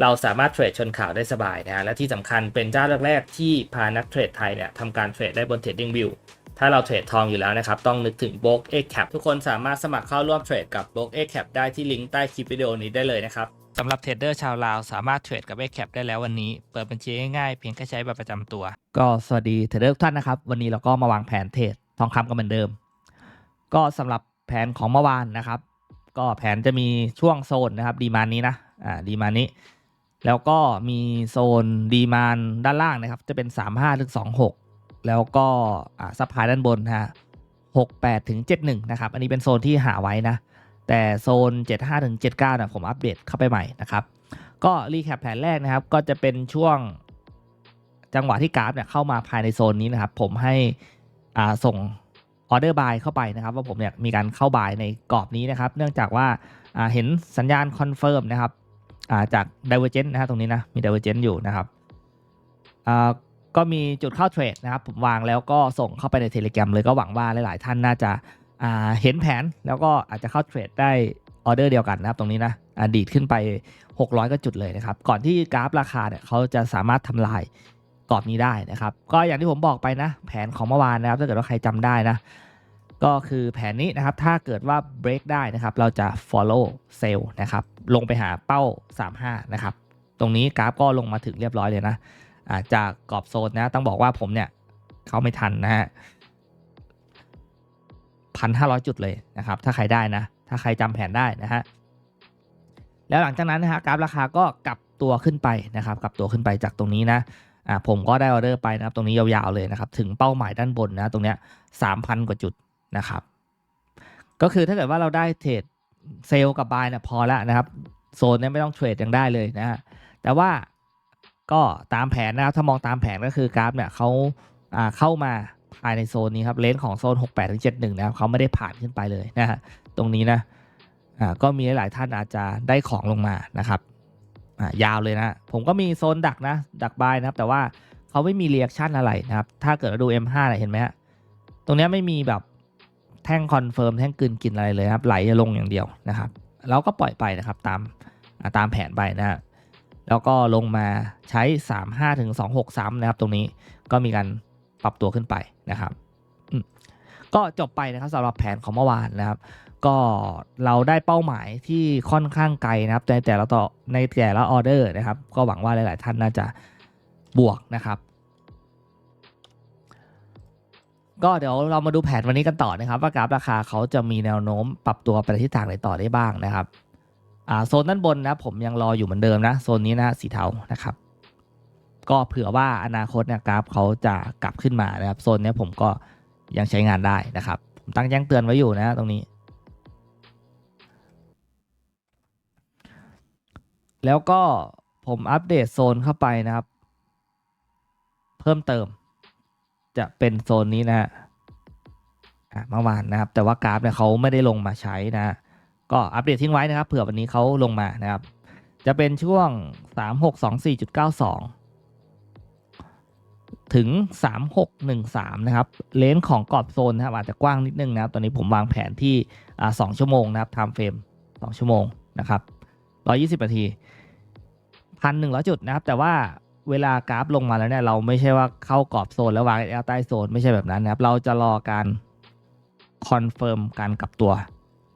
เราสามารถเทรดชนข่าวได้สบายนะฮะและที่สำคัญเป็นเจ้าแรกๆที่พานักเทรดไทยเนี่ยทำการเทรดได้บน Trading View ถ้าเราเทรดทองอยู่แล้วนะครับ ต้องนึกถึง b o k X Cap ทุกคนสามารถสมัครเข้าร่วมเทรดกับ b o k X Cap ได้ที่ลิงก์ใต้คลิปวิดีโอนี้ได้เลยนะครับสำหรับเทรดเดอร์ชาวลาวสามารถเทรดกับ X Cap ได้แล้ววันนี้ เปิดบัญชีง่ายๆเพียงแค่ใช้บัตรประจำตัว ก็สวัสดีเทรดเดอร์ทุกท่านนะครับ วันนี้เราก็มาวางแผนเทรดทองคำกันเหมือนเดิม ก็สำหรับแผนของเมื่อวานนะครับ ก็แผนจะมีช่วงโซนนะครับดีมานนี้นะอ่าดีมานนี้ แล้วก็มีโซนดีมานด้านล่างนะครับ จะเป็น 35ถึง26 แล้วก็อ่าซัพพลายด้านบนนะฮะ68ถึง71 นะครับ อันนี้เป็นโซนที่หาไว้นะ แต่โซน 75ถึง79นะผมอัปเดตเข้าไปใหม่นะครับ ก็รีแคปแผนแรกนะครับ ก็จะเป็นช่วงจังหวะที่กราฟเนี่ยเข้ามาภายในโซนนี้นะครับ ผมให้อ่าส่งออเดอร์บายเข้าไปนะครับ ว่าผมเนี่ยมีการเข้าบายในกรอบนี้นะครับ เนื่องจากว่าอ่าเห็นสัญญาณคอนเฟิร์มนะครับ อ่าจาก Divergent นะฮะตรงนี้นะมี Divergent อยู่นะครับอ่าก็มีจุดเข้าเทรดนะครับผมวางแล้วก็ส่งเข้าไปใน Telegram เลยก็หวังว่าหลายๆ ท่านน่าจะอ่าเห็นแผนแล้วก็อาจจะเข้าเทรดได้ออเดอร์เดียวกันนะครับตรงนี้นะอ่าดีดขึ้นไป 600 ก็จุดเลยนะครับ ก่อนที่กราฟราคาเนี่ยเขาจะสามารถทำลายกรอบนี้ได้นะครับ ก็อย่างที่ผมบอกไปนะ แผนของเมื่อวานนะครับถ้าเกิดว่าใครจำได้นะ ก็คือแผนนี้นะครับ ถ้าเกิดว่า break ได้นะครับ เราจะ follow sell นะครับ ลงไปหาเป้า 35 นะครับ ตรงนี้กราฟก็ลงมาถึงเรียบร้อยเลยนะาจากกรอบโซนนะ ต้องบอกว่าผมเนี่ย เข้าไม่ทันนะฮะพันห้าร้อยจุดเลยนะครับ ถ้าใครได้นะ ถ้าใครจำแผนได้นะฮะ แล้วหลังจากนั้นนะฮะกราฟราคาก็กลับตัวขึ้นไปนะครับ กลับตัวขึ้นไปจากตรงนี้นะอ่าผมก็ได้ออเดอร์ไปนะครับ ตรงนี้ยาวๆเลยนะครับ ถึงเป้าหมายด้านบนนะ ตรงเนี้ยสามพันกว่าจุด นะครับ ก็คือถ้าเกิดว่าเราได้เทรดเซลล์กับบายเนี่ยพอแล้วนะครับ โซนเนี้ไม่ต้องเทรดยังได้เลยนะฮะแต่ว่าก็ตามแผนนะครับ ถ้ามองตามแผนก็คือกราฟเนี่ยเขาอ่าเข้ามาภายในโซนนี้ครับเลนส์ของโซน 68ถึง71 นะครับเขาไม่ได้ผ่านขึ้นไปเลยนะฮะตรงนี้นะอ่าก็มีหลายท่านอาจจะได้ของลงมานะครับอ่ายาวเลยนะผมก็มีโซนดักนะ ดักบายนะครับ แต่ว่าเขาไม่มีเรียกชั่นอะไรนะครับ ถ้าเกิดเราดู M5 เนี่ยเห็นไหมฮะตรงเนี้ยไม่มีแบบ แท่งคอนเฟิร์มแท่งกลืนกินอะไรเลยครับไหลลงอย่างเดียวนะครับเราก็ปล่อยไปนะครับตามตามแผนไปนะฮะแล้วก็ลงมาใช้ 35ถึง26ซ้ำนะครับ ตรงนี้ก็มีการปรับตัวขึ้นไปนะครับ ก็จบไปนะครับสำหรับแผนของเมื่อวานนะครับ ก็เราได้เป้าหมายที่ค่อนข้างไกลนะครับในแต่ละต่อในแต่ละออเดอร์นะครับ ก็หวังว่าหลาย ๆ ท่านน่าจะบวกนะครับ ก็เดี๋ยวเรามาดูแผนวันนี้กันต่อนะครับ ว่ากราฟราคาเขาจะมีแนวโน้มปรับตัวไปในทิศทางไหนต่อได้บ้างนะครับอ่าโซนด้านบนนะผมยังรออยู่เหมือนเดิมนะโซนนี้นะสีเทานะครับ ก็เผื่อว่าอนาคตเนี่ยกราฟเขาจะกลับขึ้นมานะครับโซนนี้ผมก็ยังใช้งานได้นะครับ ผมตั้งแจ้งเตือนไว้อยู่นะตรงนี้ แล้วก็ผมอัปเดตโซนเข้าไปนะครับ เพิ่มเติม จะเป็นโซนนี้นะฮะเมื่อวานนะครับ แต่ว่ากราฟเนี่ยเขาไม่ได้ลงมาใช้นะ ก็อัปเดตทิ้งไว้นะครับเผื่อวันนี้เขาลงมานะครับ จะเป็นช่วง 3624.92 ถึง 3613 นะครับ เลนส์ของกรอบโซนนะครับอาจจะกว้างนิดนึงนะครับ ตอนนี้ผมวางแผนที่อ่า2ชั่วโมงนะครับ time frame 2ชั่วโมงนะครับ 120 นาทีพันหนึ่งร้อยจุดนะครับ แต่ว่า เวลากราฟลงมาแล้วเนี่ยเราไม่ใช่ว่าเข้ากรอบโซนแล้ววางแอลใต้โซนไม่ใช่แบบนั้นนะครับ เราจะรอการคอนเฟิร์มการกลับตัว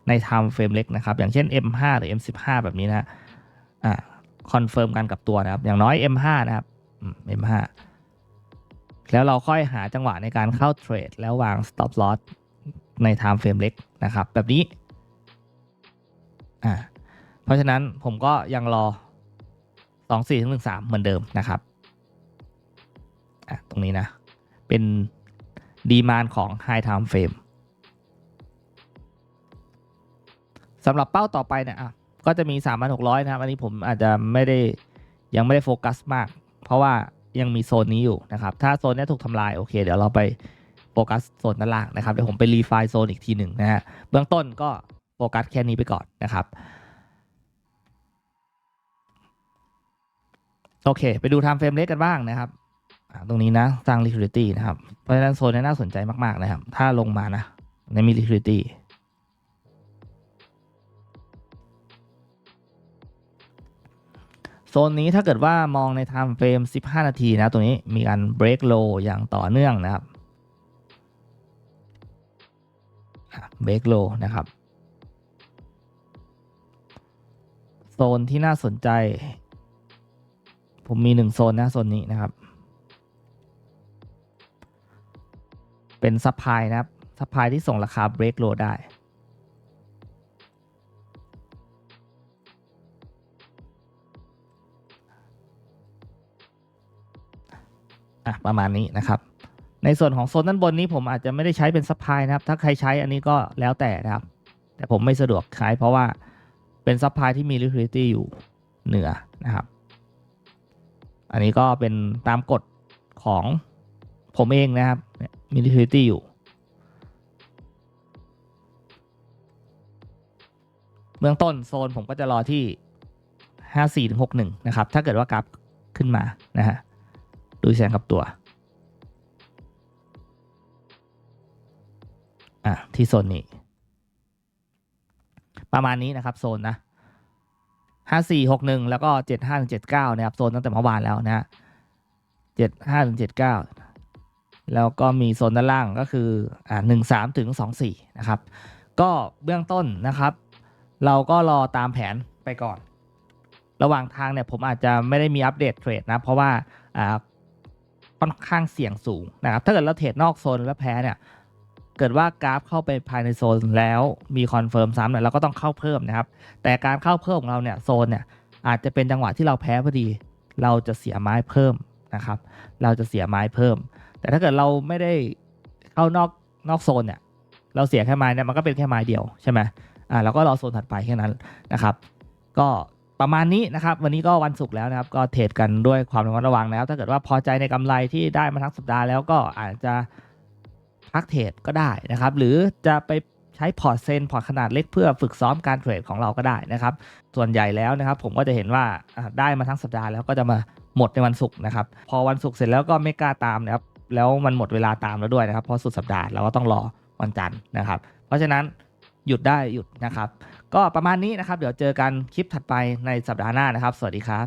ใน time frame เล็กนะครับ อย่างเช่น M5 หรือ M15 แบบนี้นะอ่าคอนเฟิร์มการกลับตัวนะครับ อย่างน้อย M5 นะครับ M5 แล้วเราค่อยหาจังหวะในการเข้าเทรดแล้ววาง stop loss ใน time frame เล็กนะครับ แบบนี้อ่าเพราะฉะนั้นผมก็ยังรอ สองสี่ถึงหนึ่งสามเหมือนเดิมนะครับอะตรงนี้นะ เป็นดีมานของ High Time Frame สำหรับเป้าต่อไปเนี่ยอะก็จะมี 3,600 นะครับ อันนี้ผมอาจจะไม่ได้ยังไม่ได้โฟกัสมาก เพราะว่ายังมีโซนนี้อยู่นะครับ ถ้าโซนนี้ถูกทำลาย โอเค เดี๋ยวเราไปโฟกัสโซนด้านล่างนะครับ เดี๋ยวผมไปรีไฟล์โซนอีกทีหนึ่งนะฮะ เบื้องต้นก็โฟกัสแค่นี้ไปก่อนนะครับ โอเค ไปดู time frame เล็กกันบ้างนะครับ ตรงนี้นะสร้าง liquidity นะครับ เพราะฉะนั้นโซนนี้น่าสนใจมาก ๆ นะครับ ถ้าลงมานะในมี liquidity โซนนี้ถ้าเกิดว่ามองใน time frame 15 นาทีนะ ตรงนี้มีการ break low อย่างต่อเนื่องนะครับเบรกโลนะครับ โซนที่น่าสนใจ ผมมีหนึ่งโซนนะโซนนี้นะครับ เป็นซัพพลายนะครับซัพพลายที่ส่งราคาเบรกโลได้อะประมาณนี้นะครับ ในส่วนของโซนด้านบนนี้ผมอาจจะไม่ได้ใช้เป็นซัพพลายนะครับ ถ้าใครใช้อันนี้ก็แล้วแต่นะครับ แต่ผมไม่สะดวกใช้เพราะว่าเป็นซัพพลายที่มี liquidity อยู่เหนือนะครับ อันนี้ก็เป็นตามกฎของผมเองนะครับมี liquidity อยู่ เบื้องต้นโซนผมก็จะรอที่ 54ถึง61 นะครับ ถ้าเกิดว่ากราฟขึ้นมานะฮะดูแสงกับตัว อะ ที่โซนนี้ ประมาณนี้นะครับ โซนนะ ห้าสี่หกหนึ่งแล้วก็เจ็ดห้าถึงเจ็ดเก้านะครับ โซนตั้งแต่เมื่อวานแล้วนะฮะเจ็ดห้าถึงเจ็ดเก้าแล้วก็มีโซนด้านล่างก็คืออ่าหนึ่งสามถึงสองสี่นะครับ ก็เบื้องต้นนะครับ เราก็รอตามแผนไปก่อน ระหว่างทางเนี่ยผมอาจจะไม่ได้มีอัปเดตเทรดนะ เพราะว่าอ่าค่อนข้างเสี่ยงสูงนะครับ ถ้าเกิดเราเทรดนอกโซนแล้วแพ้เนี่ย เกิดว่ากราฟเข้าไปภายในโซนแล้วมีคอนเฟิร์มซ้ำเนี่ยเราก็ต้องเข้าเพิ่มนะครับ แต่การเข้าเพิ่มของเราเนี่ยโซนเนี่ยอาจจะเป็นจังหวะที่เราแพ้พอดี เราจะเสียไม้เพิ่มนะครับ เราจะเสียไม้เพิ่ม แต่ถ้าเกิดเราไม่ได้เข้านอกนอกโซนเนี่ยเราเสียแค่ไม้เนี่ยมันก็เป็นแค่ไม้เดียวใช่ไหมอ่าเราก็รอโซนถัดไปแค่นั้นนะครับ ก็ประมาณนี้นะครับ วันนี้ก็วันศุกร์แล้วนะครับ ก็เทรดกันด้วยความระมัดระวังนะครับ ถ้าเกิดว่าพอใจในกำไรที่ได้มาทั้งสัปดาห์แล้วก็อาจจะ พักเทรดก็ได้นะครับ หรือจะไปใช้พอร์ตเซนพอร์ตขนาดเล็กเพื่อฝึกซ้อมการเทรดของเราก็ได้นะครับ ส่วนใหญ่แล้วนะครับ ผมก็จะเห็นว่าอ่าได้มาทั้งสัปดาห์แล้วก็จะมาหมดในวันศุกร์นะครับ พอวันศุกร์เสร็จแล้วก็ไม่กล้าตามนะครับ แล้วมันหมดเวลาตามแล้วด้วยนะครับ เพราะสุดสัปดาห์เราก็ต้องรอวันจันทร์นะครับ เพราะฉะนั้นหยุดได้หยุดนะครับ ก็ประมาณนี้นะครับ เดี๋ยวเจอกันคลิปถัดไปในสัปดาห์หน้านะครับ สวัสดีครับ